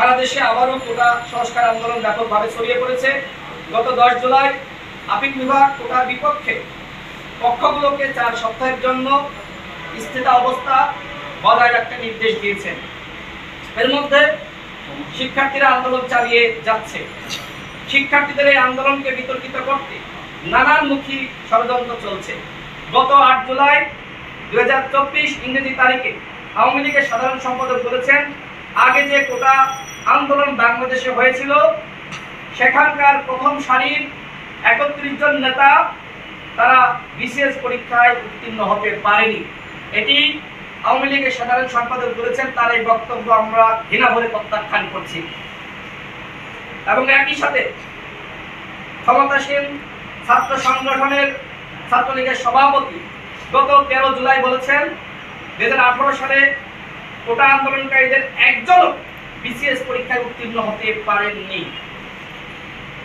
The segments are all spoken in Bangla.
সারা দেশে আবারও কোটা সংস্কার আন্দোলন ব্যাপকভাবে ছড়িয়ে পড়েছে। গত দশ জুলাই আপিল বিভাগ কোটার বিপক্ষে পক্ষগুলোকে চার সপ্তাহের জন্য স্থিত অবস্থা বজায় রাখতে নির্দেশ দিয়েছেন এর মধ্যে শিক্ষার্থীরা আন্দোলন চালিয়ে যাচ্ছে। শিক্ষার্থীদের এই আন্দোলনকে বিতর্কিত করতে নানানমুখী ষড়যন্ত্র চলছে। গত আট জুলাই দু হাজার চব্বিশ ইংরেজি তারিখে আওয়ামী লীগের সাধারণ সম্পাদক বলেছেন, আগে যে কোটা আন্দোলন বাংলাদেশে হয়েছিল। সেখানকার প্রথম সারির একত্রিশ জন নেতা তারা বিসিএস পরীক্ষায় উত্তীর্ণ হতে পারেনি। এটি আওয়ামী লীগের সাধারণ সম্পাদক বলেছেন, তার এই বক্তব্য আমরা ঘৃণা ভরে প্রত্যাখ্যান করছি। এবং একই সাথে ক্ষমতাসীন ছাত্র সংগঠনের ছাত্রলীগের সভাপতি গত তেরো জুলাই বলেছেন, দুই হাজার আঠারো সালে কোটা আন্দোলনকারীদের একজনও বিসিএস পরীক্ষায় উত্তীর্ণ হতে পারেননি।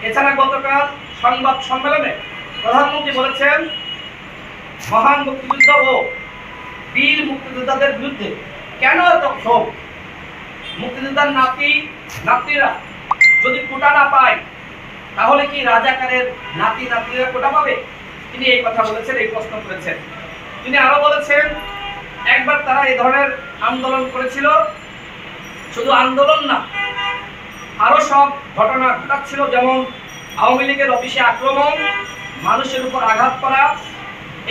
এছাড়া গতকাল সংবাদ সম্মেলনে প্রধানমন্ত্রী বলেছেন, মহান মুক্তিযুদ্ধ ও বীর মুক্তিযোদ্ধাদের বিরুদ্ধে কেন এত ক্ষোভ? মুক্তিযোদ্ধার নাতি নাতিরা যদি কোটা না পায়, তাহলে কি রাজাকারের নাতি নাতিরা কোটা পাবে? তিনি এই কথা বলেছেন, এই প্রশ্ন করেছেন। তিনি আরও বলেছেন, একবার তারা এই ধরনের আন্দোলন করেছিল শুধু আন্দোলন না, আরও সব ঘটনা ঘটাচ্ছিল, যেমন আওয়ামী লীগের অফিসে আক্রমণ, মানুষের উপর আঘাত করা,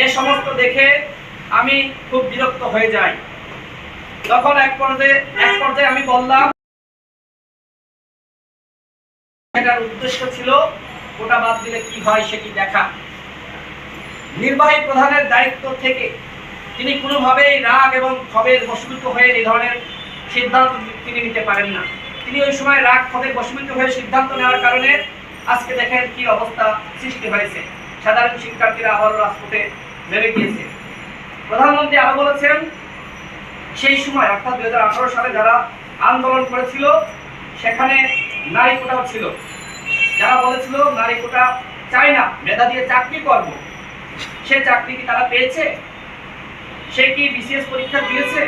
এ সমস্ত দেখে আমি খুব বিরক্ত হয়ে যাই। তখন এক পর্যায়ে এক পর্যায়ে আমি বললাম এটার উদ্দেশ্য ছিল ওটা বাদ দিলে কি হয় সেটি দেখা। নির্বাহী প্রধানের দায়িত্ব থেকে তিনি কোনোভাবেই রাগ এবং ক্ষোভের বশীভূত হয়ে এই ধরনের সিদ্ধান্ত তিনি নিতে পারেন না। তিনি ওই সময় রাগ ক্ষোভের বশীভূত হয়ে সিদ্ধান্ত নেওয়ার কারণে আজকে দেখেন কি অবস্থা সৃষ্টি হয়েছে। সাধারণ শিক্ষার্থীরা আবারও রাজপথে নেমে গিয়েছে। প্রধানমন্ত্রী আরও বলেছেন, সেই সময়, অর্থাৎ দুই সালে যারা আন্দোলন করেছিল, সেখানে নারী কোটাও ছিল। যারা বলেছিল, নারী কোটা চাই না, মেধা দিয়ে চাকরি করব। সে চাকরি কি তারা পেয়েছে? সে কি বিসিএস পরীক্ষা দিয়েছে?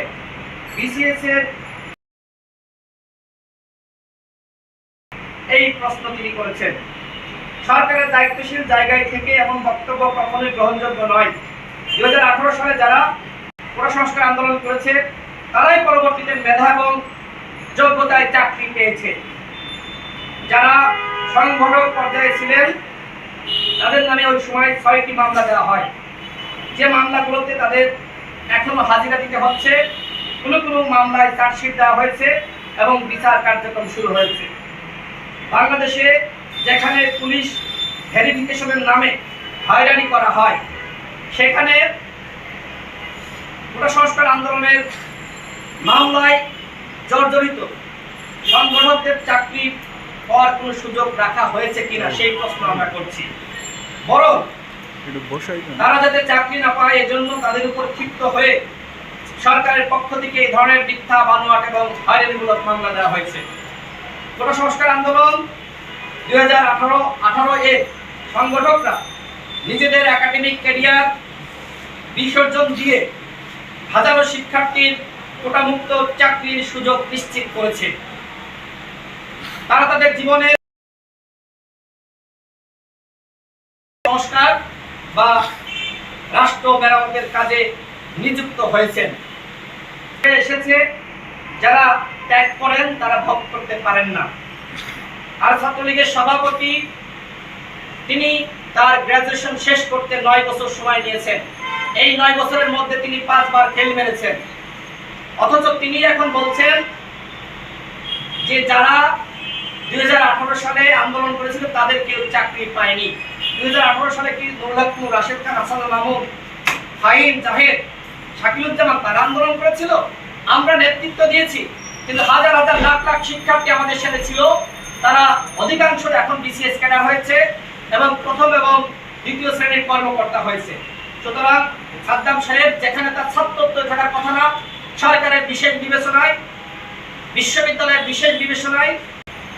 বিসিএস এর এই প্রশ্ন তিনি করেছেন। সরকারের দায়িত্বশীল জায়গায় থেকে এমন বক্তব্য কখনোই গ্রহণযোগ্য নয়। দুই সালে যারা সংস্কার আন্দোলন করেছে, তারাই পরবর্তীতে মেধা এবং যোগ্যতায় চাকরি পেয়েছে। যারা সংগঠক পর্যায়ে ছিলেন, তাদের নামে ওই সময় ছয়টি মামলা দেওয়া হয়। যে মামলাগুলোতে তাদের এখনও হাজিরা দিতে হচ্ছে, কোনো কোনো মামলায় চার্জশিট দেওয়া হয়েছে এবং বিচার কার্যক্রম শুরু হয়েছে। বাংলাদেশে যেখানে পুলিশ ভেরিফিকেশনের নামে হয়রানি করা হয় সেখানে কোটা সংস্কার আন্দোলনের মামলায় জর্জরিত সংগঠকদের চাকরি পাওয়ার কোনো সুযোগ রাখা হয়েছে কিনা সেই প্রশ্ন আমরা করছি। বরং তারা যাতে চাকরি না পায় এজন্য তাদের উপর ক্ষিপ্ত হয়ে সরকারের পক্ষ থেকে এই ধরনের মিথ্যা বানোয়াট এবং হয়রানিমূলক মামলা দেওয়া হয়েছে। কোটা সংস্কার আন্দোলন দুই হাজার আঠারো আঠারো এর সংগঠকরা নিজেদের একাডেমিক ক্যারিয়ার বিসর্জন দিয়ে হাজারো শিক্ষার্থীর কোটামুক্ত চাকরির সুযোগ নিশ্চিত করেছে। তারা তাদের জীবনে সংস্কার বা রাষ্ট্র মেরামতের কাজে নিযুক্ত হয়েছেন। এসেছে যারা ত্যাগ করেন, তারা ভোগ করতে পারেন না। আর ছাত্রলীগের সভাপতি, তিনি তার গ্রাজুয়েশন শেষ করতে নয় বছর সময় নিয়েছেন। এই নয় বছরের মধ্যে তিনি পাঁচবার ফেল মেরেছেন। অথচ তিনি এখন বলছেন যে, যারা দুই সালে আন্দোলন করেছিল, তাদের কেউ চাকরি পায়নি। দুই হাজার আঠারো সালে কি নুরুল্লাহপুর রাশেদ খান হাসান মাহমুদ, ফাহিম, জাহেদ, শাকিলুজ্জামান তারা আন্দোলন করেছিল? আমরা নেতৃত্ব দিয়েছি। কিন্তু হাজার হাজার লাখ লাখ শিক্ষার্থী আমাদের সাথে ছিল। তারা অধিকাংশ এখন বিসিএস ক্যাডার হয়েছে এবং প্রথম এবং দ্বিতীয় শ্রেণির কর্মকর্তা হয়েছে। সুতরাং সাদ্দাম সাহেব, যেখানে তার ছাত্রত্ব থাকার কথা না, সরকারের বিশেষ বিবেচনায়, বিশ্ববিদ্যালয়ের বিশেষ বিবেচনায়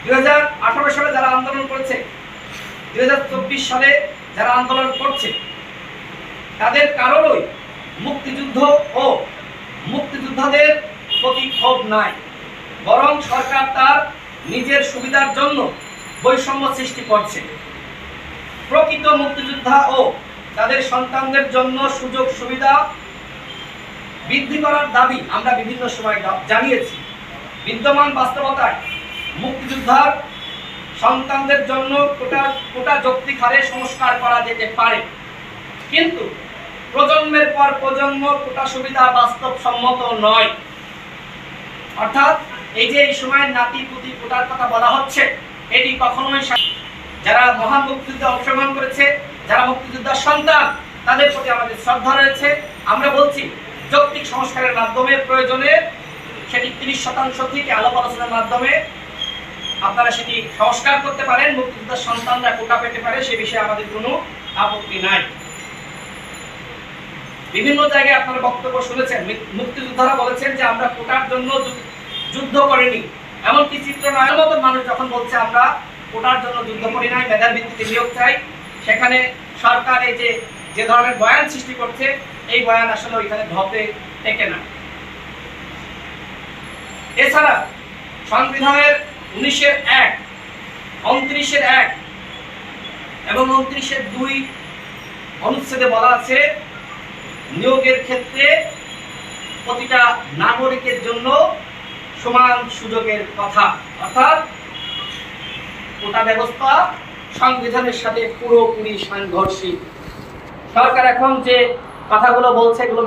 দুই হাজার আঠারো সালে যারা আন্দোলন করেছে দু হাজার চব্বিশ সালে যারা আন্দোলন করছে, তাদের কারণই মুক্তিযুদ্ধ ও মুক্তিযোদ্ধাদের প্রতি ক্ষোভ নাই। বরং সরকার তার নিজের সুবিধার জন্য বৈষম্য সৃষ্টি করছে। প্রকৃত মুক্তিযোদ্ধা ও তাদের সন্তানদের জন্য সুযোগ সুবিধা বৃদ্ধি করার দাবি আমরা বিভিন্ন সময় জানিয়েছি। বিদ্যমান বাস্তবতায় মুক্তিযোদ্ধার সন্তানদের জন্য কোটা কোটা যৌক্তিক হারে সংস্কার করা যেতে পারে। কিন্তু প্রজন্মের পর প্রজন্ম কোটা সুবিধা বাস্তবসম্মত নয়। অর্থাৎ এই যে এই সময়ের নাতি পুতি কোটার কথা বলা হচ্ছে, এটি কখনোই যারা মহান মুক্তিযুদ্ধে অংশগ্রহণ করেছে, যারা মুক্তিযোদ্ধার সন্তান, তাদের প্রতি আমাদের শ্রদ্ধা রয়েছে। আমরা বলছি, যৌক্তিক সংস্কারের মাধ্যমে, প্রয়োজনে সেটি তিরিশ শতাংশ থেকে আলাপ আলোচনার মাধ্যমে আপনারা সেটি সংস্কার করতে পারেন, মুক্তিযোদ্ধার সন্তানরা কোটা পেতে পারে, সে বিষয়ে আমাদের কোনো আপত্তি নাই। বিভিন্ন জায়গায় আপনারা বক্তব্য শুনেছেন, মুক্তিযোদ্ধারা বলেছেন যে আমরা কোটার জন্য যুদ্ধ করিনি। এমনকি চিত্রনায়কের মতো মানুষ যখন বলছে, আমরা কোটার জন্য যুদ্ধ করি নাই, মেধার ভিত্তিতে নিয়োগ চাই। সেখানে সরকার এই যে যে ধরনের বয়ান সৃষ্টি করছে, এই বয়ান আসলে ওইখানে ধপে টেকে না। এছাড়া সংবিধানের উনিশের এক, উনত্রিশের এক এবং উনত্রিশের দুই অনুচ্ছেদে বলা আছে, নিয়োগের ক্ষেত্রে প্রতিটা নাগরিকের জন্য সমান সুযোগের কথা অর্থাৎ কোটা ব্যবস্থা সংবিধানের সাথে পুরোপুরি সাংঘর্ষিক সরকার এখন যে কথাগুলো বলছে, এগুলো।